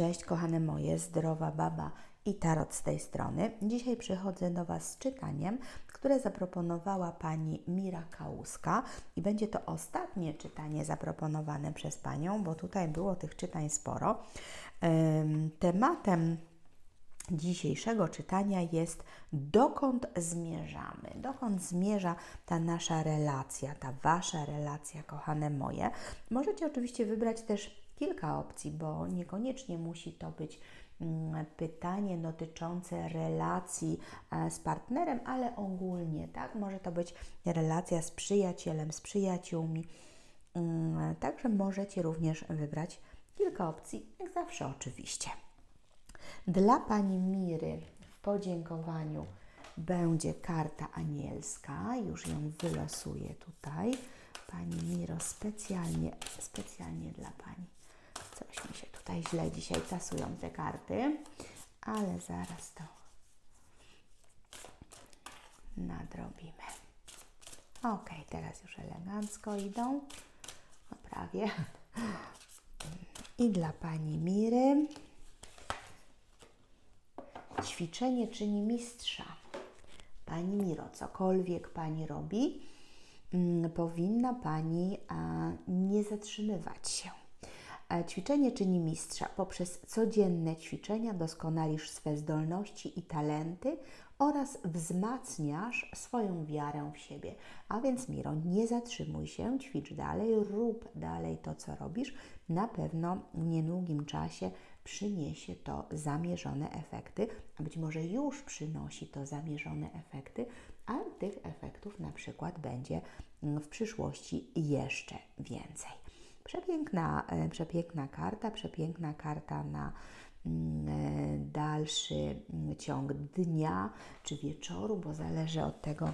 Cześć kochane moje, zdrowa baba i tarot z tej strony. Dzisiaj przychodzę do Was z czytaniem, które zaproponowała pani Mira Kałuska i będzie to ostatnie czytanie zaproponowane przez panią, bo tutaj było tych czytań sporo. Tematem dzisiejszego czytania jest dokąd zmierzamy, dokąd zmierza ta nasza relacja, ta wasza relacja, kochane moje. Możecie oczywiście wybrać też kilka opcji, bo niekoniecznie musi to być mm, pytanie dotyczące relacji e, z partnerem, ale ogólnie, tak? Może to być relacja z przyjacielem, z przyjaciółmi. Mm, Także możecie również wybrać kilka opcji, jak zawsze oczywiście. Dla pani Miry w podziękowaniu będzie karta anielska. Już ją wylosuję tutaj. Pani Miro, specjalnie, specjalnie dla pani. Coś mi się tutaj źle dzisiaj tasują te karty, ale zaraz to nadrobimy. Ok, teraz już elegancko idą. No prawie. I dla pani Miry ćwiczenie czyni mistrza. Pani Miro, cokolwiek Pani robi, mm, powinna Pani a, nie zatrzymywać się. Ćwiczenie czyni mistrza. Poprzez codzienne ćwiczenia doskonalisz swe zdolności i talenty oraz wzmacniasz swoją wiarę w siebie. A więc Miro, nie zatrzymuj się, ćwicz dalej, rób dalej to, co robisz. Na pewno w niedługim czasie przyniesie to zamierzone efekty, a być może już przynosi to zamierzone efekty, a tych efektów na przykład będzie w przyszłości jeszcze więcej. Przepiękna, e, przepiękna karta, przepiękna karta na mm, e, dalszy mm, ciąg dnia czy wieczoru, bo zależy od tego,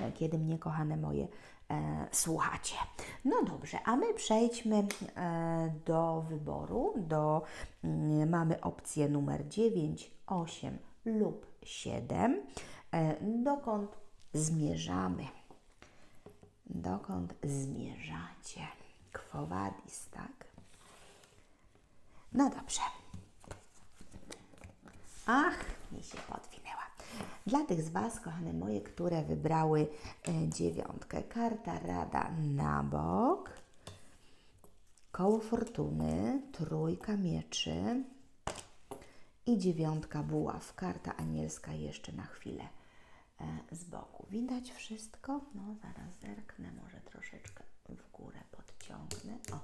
e, kiedy mnie, kochane moje, e, słuchacie. No dobrze, a my przejdźmy e, do wyboru. Do, mm, mamy opcję numer 9, 8 lub 7. E, dokąd zmierzamy? Dokąd zmierzacie? Quo vadis, tak? No dobrze. Ach, mi się podwinęła. Dla tych z Was, kochane moje, które wybrały e, dziewiątkę, karta rada na bok, koło fortuny, trójka mieczy i dziewiątka buław. Karta anielska jeszcze na chwilę e, z boku. Widać wszystko? No, zaraz zerknę, może troszeczkę w górę podciągnę. O,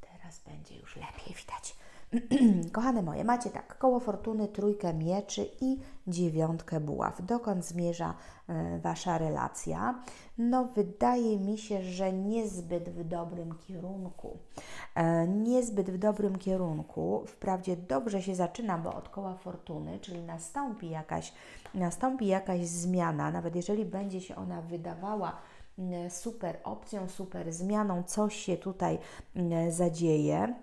teraz będzie już lepiej widać. Kochane moje, macie tak, koło fortuny, trójkę mieczy i dziewiątkę buław. Dokąd zmierza e, Wasza relacja? No, wydaje mi się, że niezbyt w dobrym kierunku. E, niezbyt w dobrym kierunku. Wprawdzie dobrze się zaczyna, bo od koła fortuny, czyli nastąpi jakaś, nastąpi jakaś zmiana, nawet jeżeli będzie się ona wydawała super opcją, super zmianą, coś się tutaj mm, zadzieje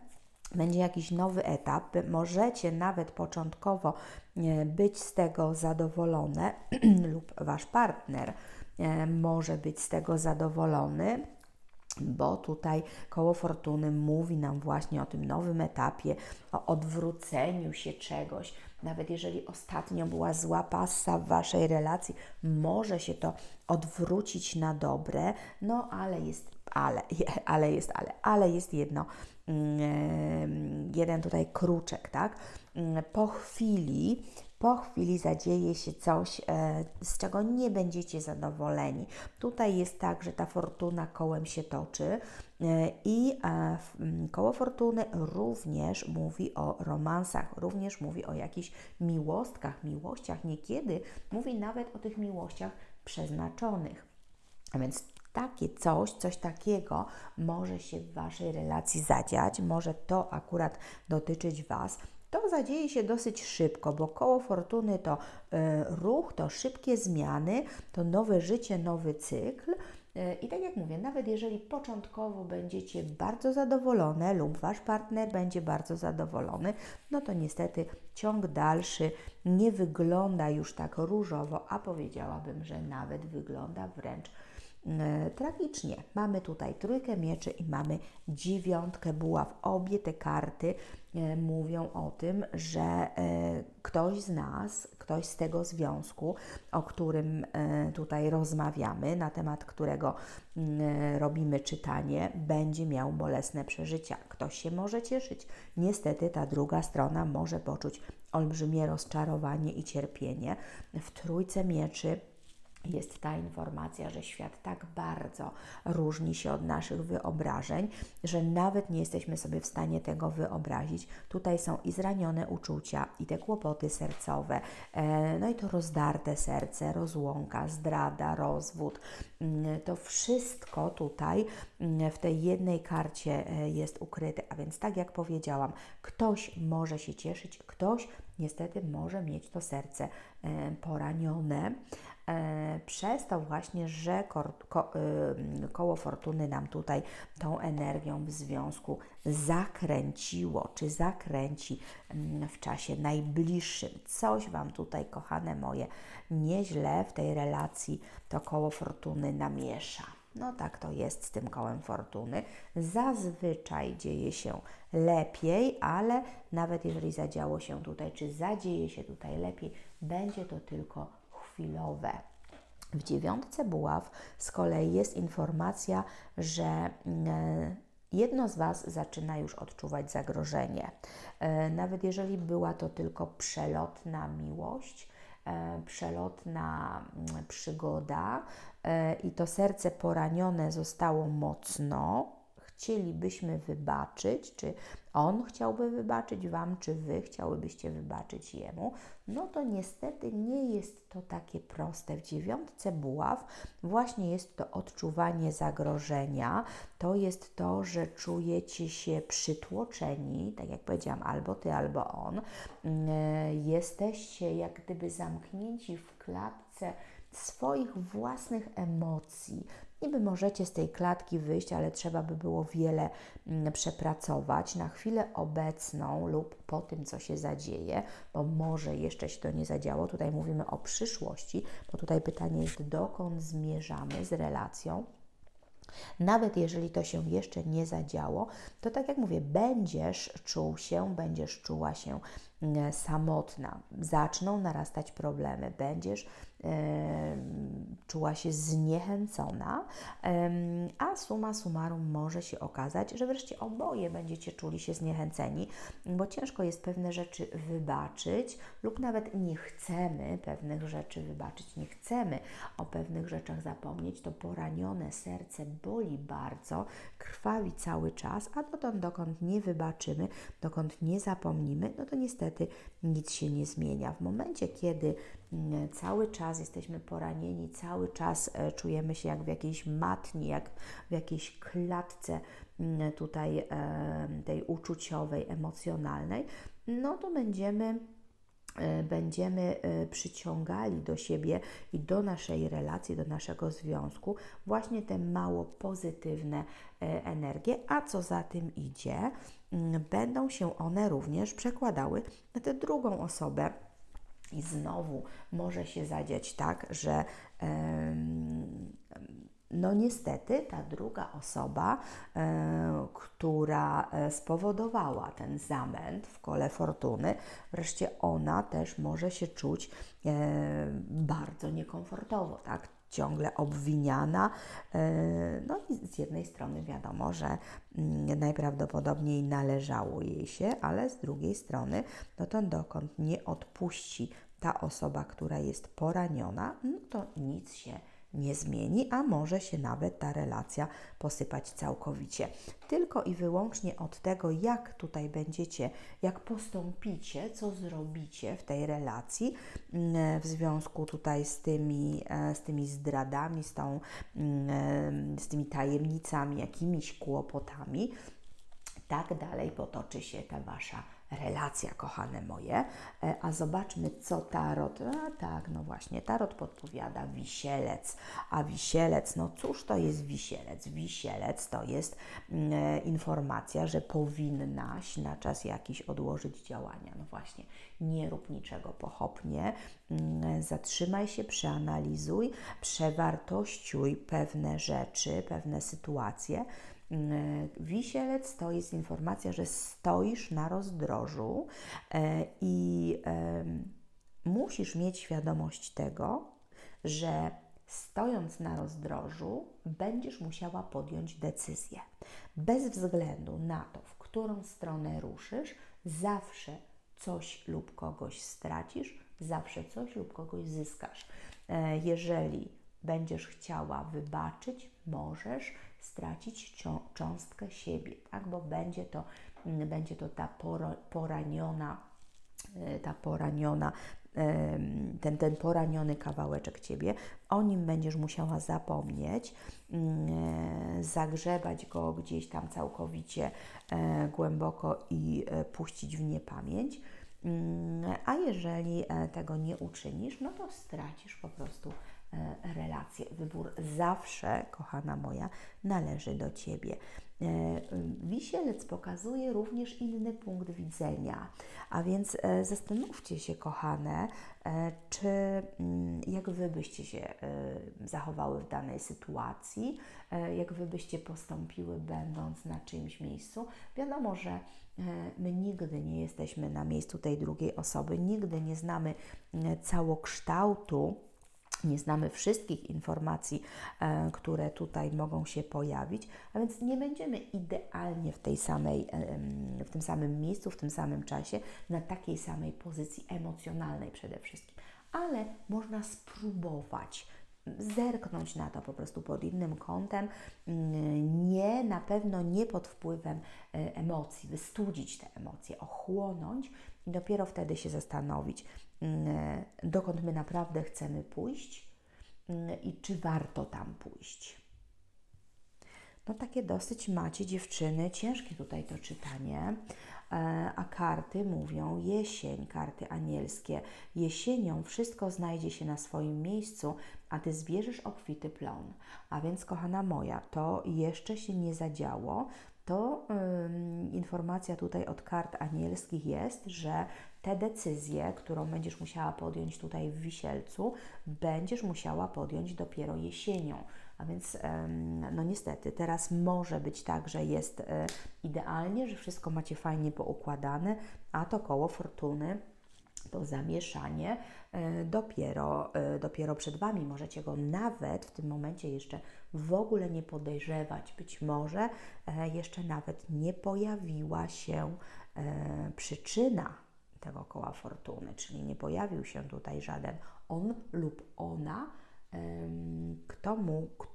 będzie jakiś nowy etap, możecie nawet początkowo e, być z tego zadowolone lub wasz partner e, może być z tego zadowolony. Bo tutaj koło fortuny mówi nam właśnie o tym nowym etapie, o odwróceniu się czegoś. Nawet jeżeli ostatnio była zła passa w waszej relacji, może się to odwrócić na dobre, no ale jest, ale, ale jest, ale, ale jest jedno Mm, jeden tutaj kruczek, tak? Mm, po chwili, po chwili zadzieje się coś, e, z czego nie będziecie zadowoleni. Tutaj jest tak, że ta fortuna kołem się toczy e, i e, koło fortuny również mówi o romansach, również mówi o jakichś miłostkach, miłościach. Niekiedy mówi nawet o tych miłościach przeznaczonych. A więc takie coś, coś takiego może się w Waszej relacji zadziać, może to akurat dotyczyć Was. To zadzieje się dosyć szybko, bo koło fortuny to y, ruch, to szybkie zmiany, to nowe życie, nowy cykl. E, I tak jak mówię, nawet jeżeli początkowo będziecie bardzo zadowolone lub wasz partner będzie bardzo zadowolony, no to niestety ciąg dalszy nie wygląda już tak różowo, a powiedziałabym, że nawet wygląda wręcz e, tragicznie. Mamy tutaj trójkę mieczy i mamy dziewiątkę buław. Obie te karty e, mówią o tym, że e, ktoś z nas, ktoś z tego związku, o którym e, tutaj rozmawiamy, na temat którego mm, e, robimy czytanie, będzie miał bolesne przeżycia. Ktoś się może cieszyć. Niestety ta druga strona może poczuć olbrzymie rozczarowanie i cierpienie. W trójce mieczy jest ta informacja, że świat tak bardzo różni się od naszych wyobrażeń, że nawet nie jesteśmy sobie w stanie tego wyobrazić. Tutaj są i zranione uczucia, i te kłopoty sercowe, e, no i to rozdarte serce, rozłąka, zdrada, rozwód. Mm, To wszystko tutaj mm, w tej jednej karcie e, jest ukryte. A więc, tak jak powiedziałam, ktoś może się cieszyć, ktoś niestety może mieć to serce e, poranione przez to właśnie, że ko, koło fortuny nam tutaj tą energią w związku zakręciło, czy zakręci w czasie najbliższym. Coś Wam tutaj, kochane moje, nieźle w tej relacji to koło fortuny namiesza. No tak to jest z tym kołem fortuny. Zazwyczaj dzieje się lepiej, ale nawet jeżeli zadziało się tutaj, czy zadzieje się tutaj lepiej, będzie to tylko chwilowe. W dziewiątce buław z kolei jest informacja, że mm, jedno z Was zaczyna już odczuwać zagrożenie. E, Nawet jeżeli była to tylko przelotna miłość, e, przelotna mm, przygoda e, i to serce poranione zostało mocno, chcielibyśmy wybaczyć, czy on chciałby wybaczyć Wam, czy Wy chciałybyście wybaczyć Jemu, no to niestety nie jest to takie proste. W dziewiątce buław właśnie jest to odczuwanie zagrożenia, to jest to, że czujecie się przytłoczeni, tak jak powiedziałam, albo Ty, albo on. Mm, Jesteście jak gdyby zamknięci w klatce swoich własnych emocji. Niby możecie z tej klatki wyjść, ale trzeba by było wiele mm, przepracować na chwilę obecną lub po tym, co się zadzieje, bo może jeszcze się to nie zadziało. Tutaj mówimy o przyszłości, bo tutaj pytanie jest, dokąd zmierzamy z relacją. Nawet jeżeli to się jeszcze nie zadziało, to tak jak mówię, będziesz czuł się, będziesz czuła się samotna. Zaczną narastać problemy, będziesz e, czuła się zniechęcona, a suma summarum może się okazać, że wreszcie oboje będziecie czuli się zniechęceni, bo ciężko jest pewne rzeczy wybaczyć, lub nawet nie chcemy pewnych rzeczy wybaczyć, nie chcemy o pewnych rzeczach zapomnieć, to poranione serce boli bardzo, krwawi cały czas, a dotąd, dokąd nie wybaczymy, dokąd nie zapomnimy, no to niestety nic się nie zmienia. W momencie, kiedy mm, cały czas jesteśmy poranieni, cały czas e, czujemy się jak w jakiejś matni, jak w jakiejś klatce mm, tutaj tej uczuciowej, emocjonalnej, no to będziemy będziemy e, przyciągali do siebie i do naszej relacji, do naszego związku właśnie te mało pozytywne e, energie, a co za tym idzie, mm, będą się one również przekładały na tę drugą osobę. I znowu może się zadziać tak, że no niestety ta druga osoba, e, która e, spowodowała ten zamęt w kole fortuny, wreszcie ona też może się czuć e, bardzo niekomfortowo, tak? Ciągle obwiniana. No i z jednej strony wiadomo, że mm, najprawdopodobniej należało jej się, ale z drugiej strony, no to dokąd nie odpuści ta osoba, która jest poraniona, no to nic się nie zmieni, a może się nawet ta relacja posypać całkowicie. Tylko i wyłącznie od tego, jak tutaj będziecie, jak postąpicie, co zrobicie w tej relacji mm, w związku tutaj z tymi, e, z tymi zdradami, z, tą, mm, z tymi tajemnicami, jakimiś kłopotami tak dalej potoczy się ta Wasza relacja, kochane moje. E, A zobaczmy, co tarot. A tak, no właśnie, tarot podpowiada wisielec. A wisielec, no cóż to jest wisielec? Wisielec to jest mm, e, informacja, że powinnaś na czas jakiś odłożyć działania. No właśnie, nie rób niczego pochopnie, mm, zatrzymaj się, przeanalizuj, przewartościuj pewne rzeczy, pewne sytuacje. Mm, Wisielec to jest informacja, że stoisz na rozdrożu e, i musisz mieć świadomość tego, że stojąc na rozdrożu będziesz musiała podjąć decyzję. Bez względu na to, w którą stronę ruszysz, zawsze coś lub kogoś stracisz, zawsze coś lub kogoś zyskasz. E, Jeżeli będziesz chciała wybaczyć, możesz stracić cząstkę siebie, tak? bo będzie to, mm, będzie to ta poraniona, e, ta poraniona, ten, ten poraniony kawałeczek Ciebie, o nim będziesz musiała zapomnieć, mm, e, zagrzebać go gdzieś tam całkowicie e, głęboko i puścić w niepamięć. Mm, A jeżeli tego nie uczynisz, no to stracisz po prostu e, relację. Wybór zawsze, kochana moja, należy do Ciebie. E, Wisielec pokazuje również inny punkt widzenia, a więc e, zastanówcie się, kochane, czy mm, jak Wy byście się zachowały w danej sytuacji, jak Wy byście postąpiły, będąc na czyimś miejscu. Wiadomo, że my nigdy nie jesteśmy na miejscu tej drugiej osoby, nigdy nie znamy całokształtu nie znamy wszystkich informacji, e, które tutaj mogą się pojawić, a więc nie będziemy idealnie w, tej samej, em, w tym samym miejscu, w tym samym czasie, na takiej samej pozycji emocjonalnej przede wszystkim. Ale można spróbować zerknąć na to po prostu pod innym kątem, mm, nie, na pewno nie pod wpływem e, emocji, wystudzić te emocje, ochłonąć i dopiero wtedy się zastanowić, dokąd my naprawdę chcemy pójść mm, i czy warto tam pójść. No takie dosyć macie dziewczyny, ciężkie tutaj to czytanie, e, a karty mówią jesień, karty anielskie. Jesienią wszystko znajdzie się na swoim miejscu, a Ty zbierzesz obfity plon. A więc, kochana moja, to jeszcze się nie zadziało. To informacja tutaj od kart anielskich jest, że te decyzje, którą będziesz musiała podjąć tutaj w Wisielcu, będziesz musiała podjąć dopiero jesienią. A więc, no niestety, teraz może być tak, że jest e, idealnie, że wszystko macie fajnie poukładane, a to koło fortuny to zamieszanie e, dopiero, e, dopiero przed Wami. Możecie go nawet w tym momencie jeszcze w ogóle nie podejrzewać. Być może jeszcze nawet nie pojawiła się przyczyna tego koła fortuny, czyli nie pojawił się tutaj żaden on lub ona, kto mógł,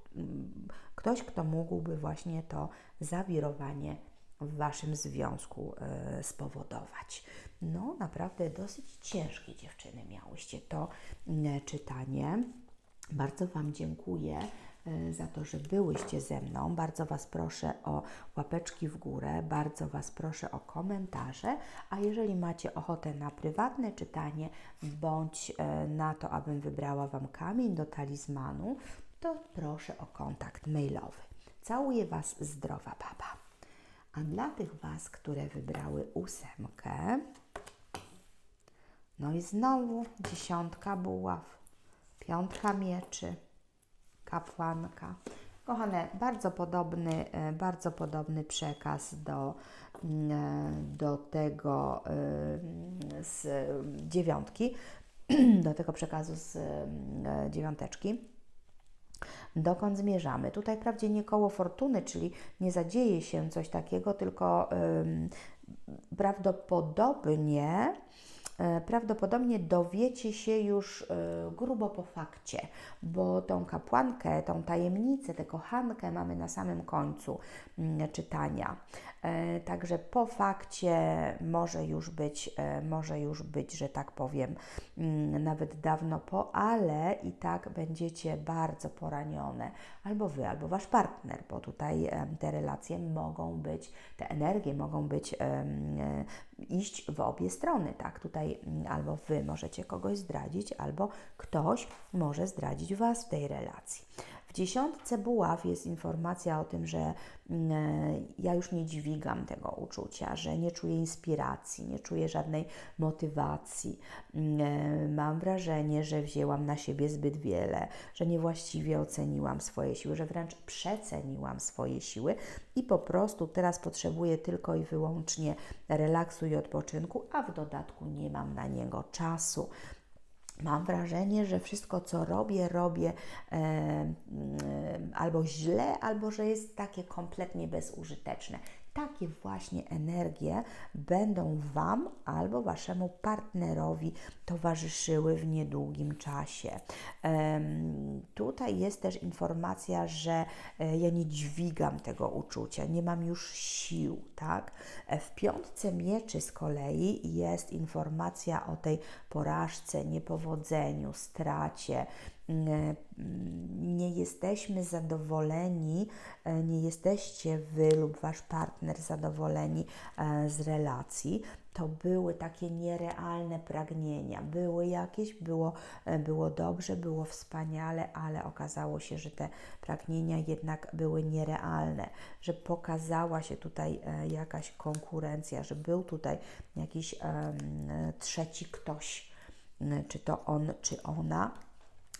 ktoś, kto mógłby właśnie to zawirowanie w Waszym związku e, spowodować. No, naprawdę dosyć ciężkie dziewczyny miałyście to m, czytanie. Bardzo Wam dziękuję e, za to, że byłyście ze mną. Bardzo Was proszę o łapeczki w górę, bardzo Was proszę o komentarze, a jeżeli macie ochotę na prywatne czytanie bądź e, na to, abym wybrała Wam kamień do talizmanu, to proszę o kontakt mailowy. Całuję Was, zdrowa baba. A dla tych Was, które wybrały ósemkę, no i znowu dziesiątka buław, piątka mieczy, kapłanka. Kochane, bardzo podobny, e, bardzo podobny przekaz do, mm, do tego e, z dziewiątki, do tego przekazu z e, dziewiąteczki. Dokąd zmierzamy? Tutaj wprawdzie nie koło fortuny, czyli nie zadzieje się coś takiego, tylko prawdopodobnie e, prawdopodobnie dowiecie się już e, grubo po fakcie, bo tą kapłankę, tą tajemnicę, tę kochankę mamy na samym końcu mm, czytania. E, Także po fakcie może już być, e, może już być, że tak powiem, mm, nawet dawno po, ale i tak będziecie bardzo poranione, albo wy, albo wasz partner, bo tutaj te relacje mogą być, te energie mogą być, e, iść w obie strony, tak? Tutaj mm, albo wy możecie kogoś zdradzić, albo ktoś może zdradzić was w tej relacji. W dziesiątce buław jest informacja o tym, że mm, e, ja już nie dźwigam tego uczucia, że nie czuję inspiracji, nie czuję żadnej motywacji. Mm, e, Mam wrażenie, że wzięłam na siebie zbyt wiele, że niewłaściwie oceniłam swoje siły, że wręcz przeceniłam swoje siły i po prostu teraz potrzebuję tylko i wyłącznie relaksu i odpoczynku, a w dodatku nie mam na niego czasu. Mam wrażenie, że wszystko, co robię, robię e, e, albo źle, albo że jest takie kompletnie bezużyteczne. Takie właśnie energie będą Wam albo Waszemu partnerowi towarzyszyły w niedługim czasie. Tutaj jest też informacja, że e, ja nie dźwigam tego uczucia, nie mam już sił, tak? E, W piątce mieczy z kolei jest informacja o tej porażce, niepowodzeniu, stracie, nie, nie jesteśmy zadowoleni, e, nie jesteście Wy lub Wasz partner zadowoleni e, z relacji, to były takie nierealne pragnienia. Były jakieś, było, e, było dobrze, było wspaniale, ale okazało się, że te pragnienia jednak były nierealne, że pokazała się tutaj e, jakaś konkurencja, że był tutaj jakiś em, trzeci ktoś, czy to on, czy ona.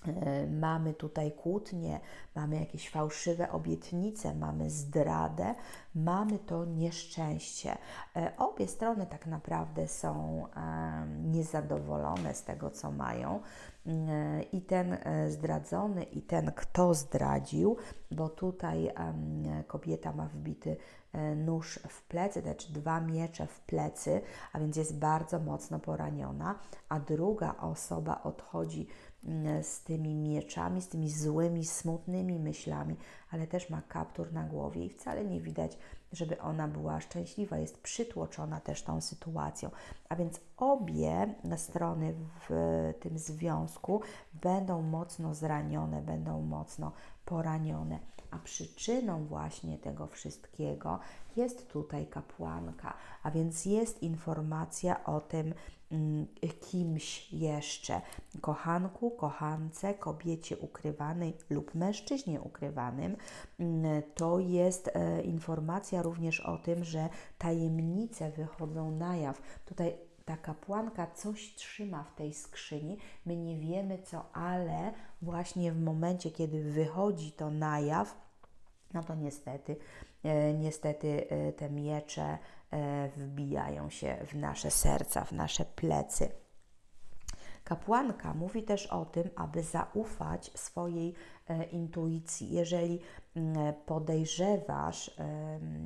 E, Mamy tutaj kłótnie, mamy jakieś fałszywe obietnice, mamy zdradę, mamy to nieszczęście. E, Obie strony tak naprawdę są niezadowolone z tego, co mają. E, I ten zdradzony, i ten, kto zdradził, bo tutaj kobieta ma wbity nóż w plecy, znaczy dwa miecze w plecy, a więc jest bardzo mocno poraniona, a druga osoba odchodzi z tymi mieczami, z tymi złymi, smutnymi myślami, ale też ma kaptur na głowie i wcale nie widać, żeby ona była szczęśliwa, jest przytłoczona też tą sytuacją. A więc obie strony w tym związku będą mocno zranione, będą mocno poranione. A przyczyną właśnie tego wszystkiego jest tutaj kapłanka, a więc jest informacja o tym, mm, kimś jeszcze kochanku, kochance, kobiecie ukrywanej lub mężczyźnie ukrywanym. Mm, To jest e, informacja również o tym, że tajemnice wychodzą na jaw. Tutaj ta kapłanka coś trzyma w tej skrzyni, my nie wiemy co, ale właśnie w momencie, kiedy wychodzi to na jaw, no to niestety, e, niestety e, te miecze e, wbijają się w nasze serca, w nasze plecy. Kapłanka mówi też o tym, aby zaufać swojej intuicji. Jeżeli mm, podejrzewasz,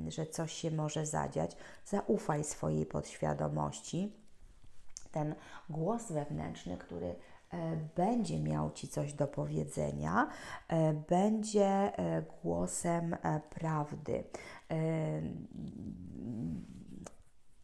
że coś się może zadziać, zaufaj swojej podświadomości. Ten głos wewnętrzny, który e, będzie miał Ci coś do powiedzenia, e, będzie e, głosem e, prawdy.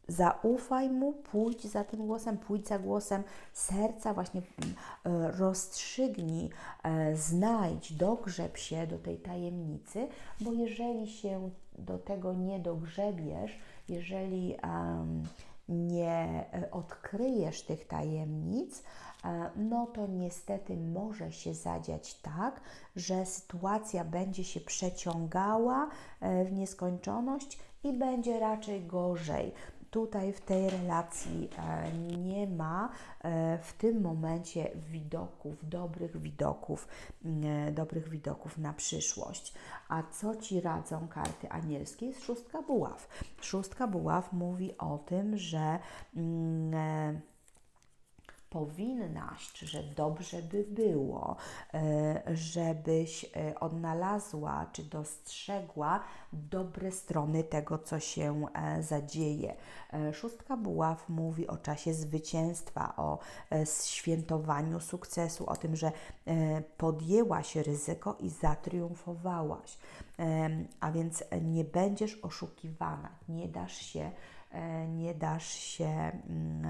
Zaufaj mu, pójdź za tym głosem, pójdź za głosem serca, właśnie mm, e, rozstrzygnij, e, znajdź, dogrzeb się do tej tajemnicy, bo jeżeli się do tego nie dogrzebiesz, jeżeli nie e, odkryjesz tych tajemnic, no to niestety może się zadziać tak, że sytuacja będzie się przeciągała w nieskończoność i będzie raczej gorzej. Tutaj w tej relacji e, nie ma e, w tym momencie widoków, dobrych widoków, mm, e, dobrych widoków na przyszłość. A co Ci radzą karty anielskie? Jest szóstka buław. Szóstka buław mówi o tym, że mm, powinnaś, czy że dobrze by było, e, żebyś e, odnalazła, czy dostrzegła dobre strony tego, co się e, zadzieje. Szóstka buław mówi o czasie zwycięstwa, o świętowaniu sukcesu, o tym, że podjęłaś ryzyko i zatriumfowałaś. A więc nie będziesz oszukiwana, nie dasz się, nie dasz się mm,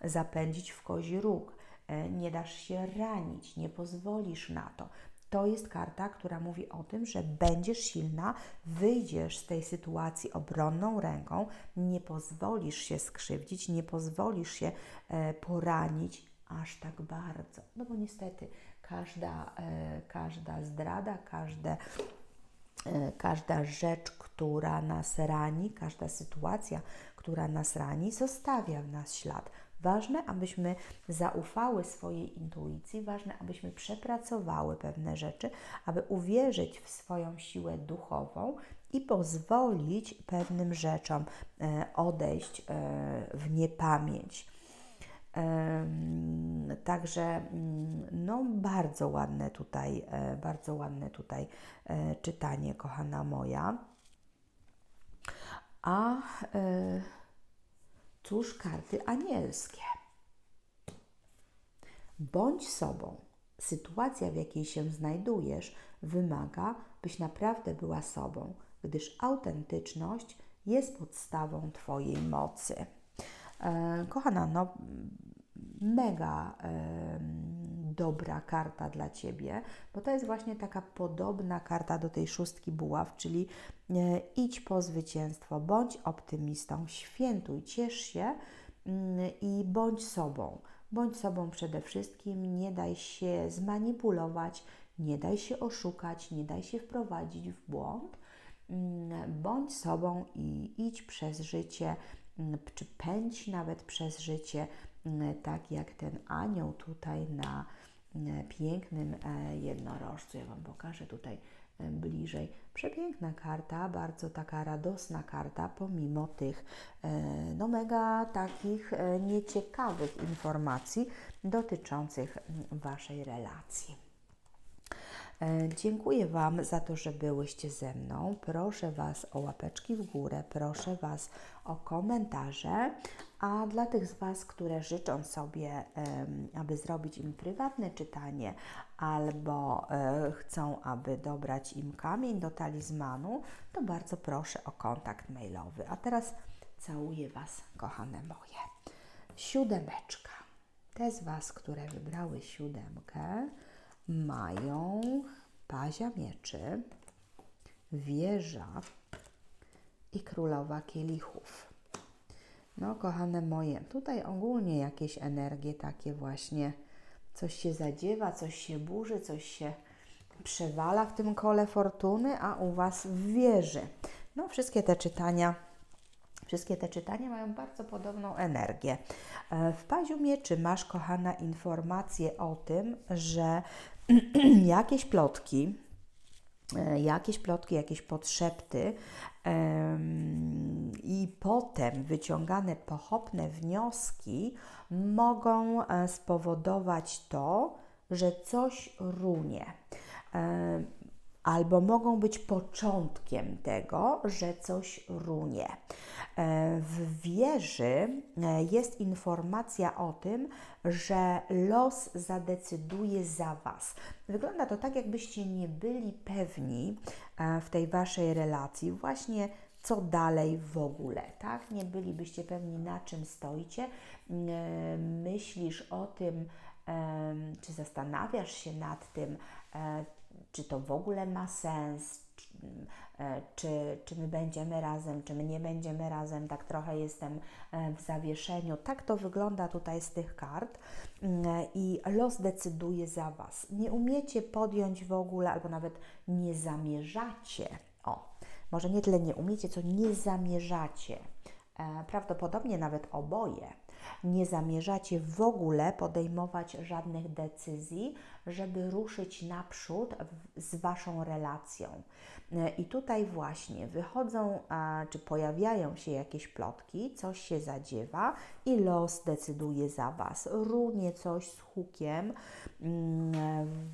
e, zapędzić w kozi róg, e, nie dasz się ranić, nie pozwolisz na to. To jest karta, która mówi o tym, że będziesz silna, wyjdziesz z tej sytuacji obronną ręką, nie pozwolisz się skrzywdzić, nie pozwolisz się e, poranić aż tak bardzo. No bo niestety każda, e, każda zdrada, każde E, każda rzecz, która nas rani, każda sytuacja, która nas rani, zostawia w nas ślad. Ważne, abyśmy zaufały swojej intuicji, ważne, abyśmy przepracowały pewne rzeczy, aby uwierzyć w swoją siłę duchową i pozwolić pewnym rzeczom e, odejść e, w niepamięć. Także mm, no, bardzo ładne tutaj, e, bardzo ładne tutaj e, czytanie, kochana moja. A e, cóż karty anielskie? Bądź sobą. Sytuacja, w jakiej się znajdujesz, wymaga, byś naprawdę była sobą, gdyż autentyczność jest podstawą Twojej mocy. E, Kochana, no mega dobra karta dla Ciebie, bo to jest właśnie taka podobna karta do tej szóstki buław, czyli e, idź po zwycięstwo, bądź optymistą, świętuj, ciesz się mm, i bądź sobą. Bądź sobą przede wszystkim, nie daj się zmanipulować, nie daj się oszukać, nie daj się wprowadzić w błąd. Mm, Bądź sobą i idź przez życie, czy pędź nawet przez życie, tak jak ten anioł tutaj na pięknym e, jednorożcu. Ja Wam pokażę tutaj e, bliżej. Przepiękna karta, bardzo taka radosna karta, pomimo tych e, no mega takich nieciekawych informacji dotyczących Waszej relacji. E, Dziękuję Wam za to, że byłyście ze mną. Proszę Was o łapeczki w górę, proszę Was o komentarze. A dla tych z Was, które życzą sobie, aby zrobić im prywatne czytanie albo e, chcą, aby dobrać im kamień do talizmanu, to bardzo proszę o kontakt mailowy. A teraz całuję Was, kochane moje. Siódemeczka. Te z Was, które wybrały siódemkę, mają pazia mieczy, wieża i królowa kielichów. No, kochane moje, tutaj ogólnie jakieś energie takie właśnie, coś się zadziewa, coś się burzy, coś się przewala w tym kole fortuny, a u Was w wieży. No, wszystkie te czytania Wszystkie te czytania mają bardzo podobną energię. E, W paziu mieczy masz, kochana, informację o tym, że jakieś plotki, e, jakieś plotki, jakieś podszepty i potem wyciągane pochopne wnioski mogą e, spowodować to, że coś runie. Albo mogą być początkiem tego, że coś runie. E, W wieży e, jest informacja o tym, że los zadecyduje za Was. Wygląda to tak, jakbyście nie byli pewni e, w tej Waszej relacji, właśnie co dalej w ogóle, tak? Nie bylibyście pewni, na czym stoicie. Myślisz o tym, czy zastanawiasz się nad tym, czy to w ogóle ma sens, czy, e, czy, czy my będziemy razem, czy my nie będziemy razem. Tak trochę jestem e, w zawieszeniu. Tak to wygląda tutaj z tych kart Mm, i los decyduje za Was. Nie umiecie podjąć w ogóle, albo nawet nie zamierzacie. O, może nie tyle nie umiecie, co nie zamierzacie. E, Prawdopodobnie nawet oboje nie zamierzacie w ogóle podejmować żadnych decyzji, żeby ruszyć naprzód z Waszą relacją. E, I tutaj właśnie wychodzą, czy pojawiają się jakieś plotki, coś się zadziewa i los decyduje za Was. Runie coś z hukiem, mm,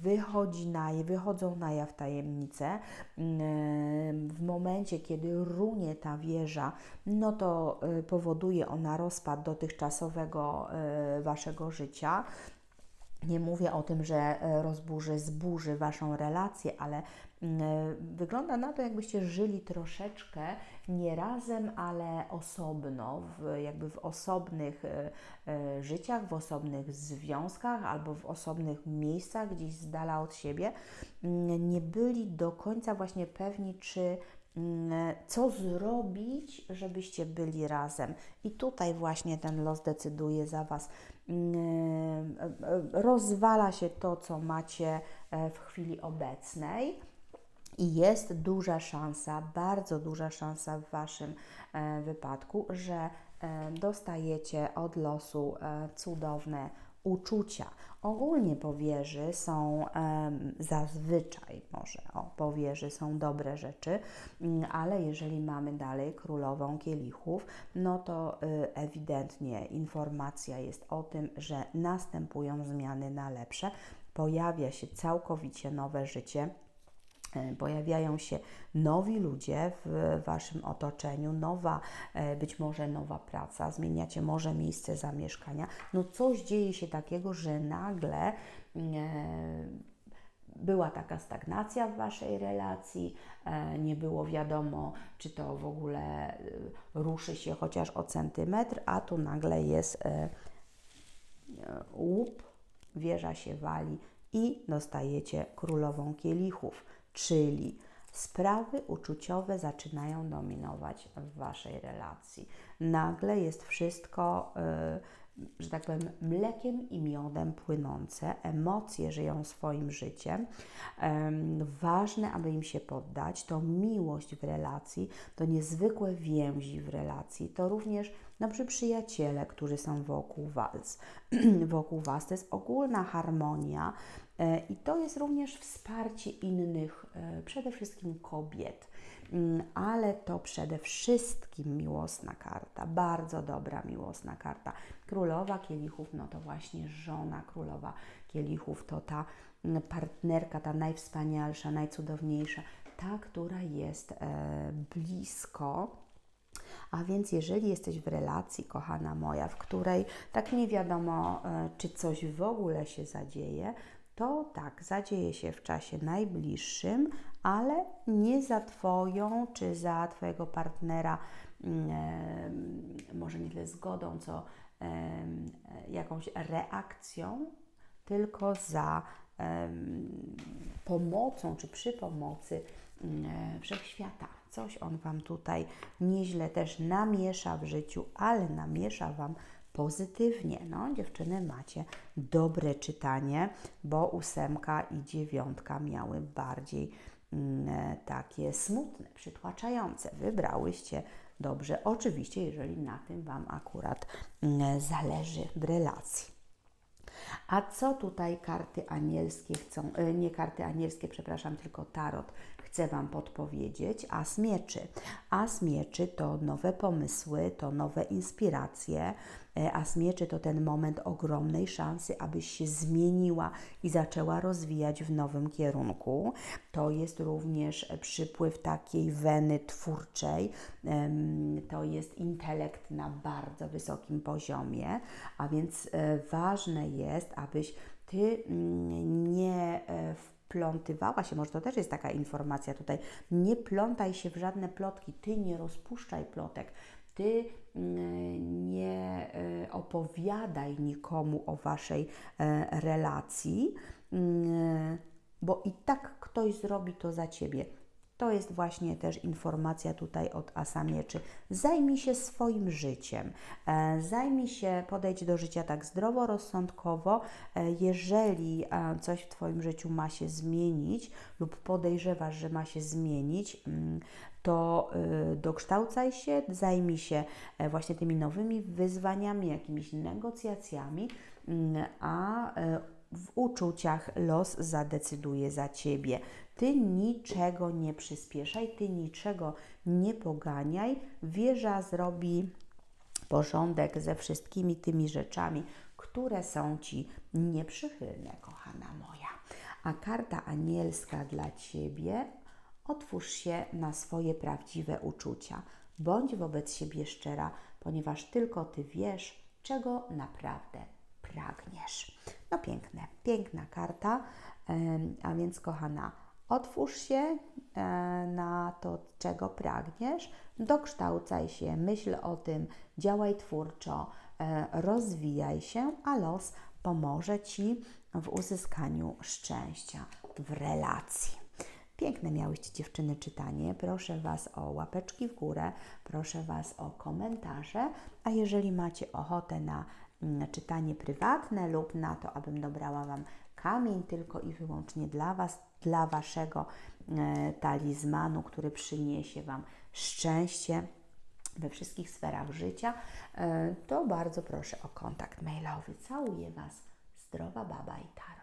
wychodzi na, wychodzą na jaw tajemnice. Mm, W momencie, kiedy runie ta wieża, no to y, powoduje ona rozpad dotychczasowego Waszego życia. Nie mówię o tym, że e, rozburzy, zburzy Waszą relację, ale mm, e, wygląda na to, jakbyście żyli troszeczkę nie razem, ale osobno, w, jakby w osobnych e, życiach, w osobnych związkach albo w osobnych miejscach, gdzieś z dala od siebie. Mm, Nie byli do końca właśnie pewni, czy mm, co zrobić, żebyście byli razem. I tutaj właśnie ten los decyduje za Was. Mm, e, e, Rozwala się to, co macie e, w chwili obecnej. I jest duża szansa, bardzo duża szansa w Waszym wypadku, że dostajecie od losu cudowne uczucia. Ogólnie po wieży są em, zazwyczaj, może o, po wieży są dobre rzeczy, mm, ale jeżeli mamy dalej królową kielichów, no to y, ewidentnie informacja jest o tym, że następują zmiany na lepsze, pojawia się całkowicie nowe życie pojawiają się nowi ludzie w Waszym otoczeniu, nowa, e, być może nowa praca, zmieniacie może miejsce zamieszkania. No coś dzieje się takiego, że nagle e, była taka stagnacja w Waszej relacji, e, nie było wiadomo, czy to w ogóle e, ruszy się chociaż o centymetr, a tu nagle jest e, e, łup, wieża się wali i dostajecie królową kielichów, czyli sprawy uczuciowe zaczynają dominować w waszej relacji. Nagle jest wszystko, y, że tak powiem, mlekiem i miodem płynące, emocje żyją swoim życiem. Em, Ważne, aby im się poddać, to miłość w relacji, to niezwykłe więzi w relacji, to również no, przy przyjaciele, którzy są wokół Was. wokół Was to jest ogólna harmonia i to jest również wsparcie innych, e, przede wszystkim kobiet. Mm, Ale to przede wszystkim miłosna karta, bardzo dobra miłosna karta. Królowa kielichów, no to właśnie żona królowa kielichów, to ta mm, partnerka, ta najwspanialsza, najcudowniejsza, ta, która jest e, blisko a więc jeżeli jesteś w relacji, kochana moja, w której tak nie wiadomo, e, czy coś w ogóle się zadzieje, to tak, zadzieje się w czasie najbliższym, ale nie za Twoją czy za Twojego partnera, mm, może nie tyle zgodą, co jakąś reakcją, tylko za pomocą czy przy pomocy mm, e, wszechświata. Coś on Wam tutaj nieźle też namiesza w życiu, ale namiesza Wam pozytywnie. No, dziewczyny, macie dobre czytanie, bo ósemka i dziewiątka miały bardziej mm, e, takie smutne, przytłaczające. Wybrałyście dobrze, oczywiście, jeżeli na tym Wam akurat mm, zależy w relacji. A co tutaj karty anielskie chcą, e, nie karty anielskie, przepraszam, tylko tarot chce Wam podpowiedzieć? As mieczy. As mieczy to nowe pomysły, to nowe inspiracje. E, As mieczy to ten moment ogromnej szansy, abyś się zmieniła i zaczęła rozwijać w nowym kierunku. To jest również przypływ takiej weny twórczej. To jest intelekt na bardzo wysokim poziomie, a więc e, ważne jest, abyś Ty mm, nie e, wplątywała się, może to też jest taka informacja tutaj, nie plątaj się w żadne plotki, Ty nie rozpuszczaj plotek, Ty mm, opowiadaj nikomu o Waszej e, relacji, mm, bo i tak ktoś zrobi to za Ciebie. To jest właśnie też informacja tutaj od Asa Mieczy. Zajmij się swoim życiem. E, Zajmij się, podejdź do życia tak zdroworozsądkowo. E, Jeżeli e, coś w Twoim życiu ma się zmienić lub podejrzewasz, że ma się zmienić, mm, to y, dokształcaj się, zajmij się e, właśnie tymi nowymi wyzwaniami, jakimiś negocjacjami, mm, a e, w uczuciach los zadecyduje za ciebie. Ty niczego nie przyspieszaj, ty niczego nie poganiaj. Wieża zrobi porządek ze wszystkimi tymi rzeczami, które są ci nieprzychylne, kochana moja. A karta anielska dla ciebie otwórz się na swoje prawdziwe uczucia. Bądź wobec siebie szczera, ponieważ tylko ty wiesz, czego naprawdę pragniesz. No piękne, piękna karta. A więc, kochana, otwórz się e, na to, czego pragniesz, dokształcaj się, myśl o tym, działaj twórczo, e, rozwijaj się, a los pomoże Ci w uzyskaniu szczęścia w relacji. Piękne miałyście dziewczyny czytanie. Proszę Was o łapeczki w górę, proszę Was o komentarze, a jeżeli macie ochotę na mm, czytanie prywatne lub na to, abym dobrała Wam kamień tylko i wyłącznie dla Was, dla Waszego e, talizmanu, który przyniesie Wam szczęście we wszystkich sferach życia, e, to bardzo proszę o kontakt mailowy. Całuję Was. Zdrowa baba i Tara.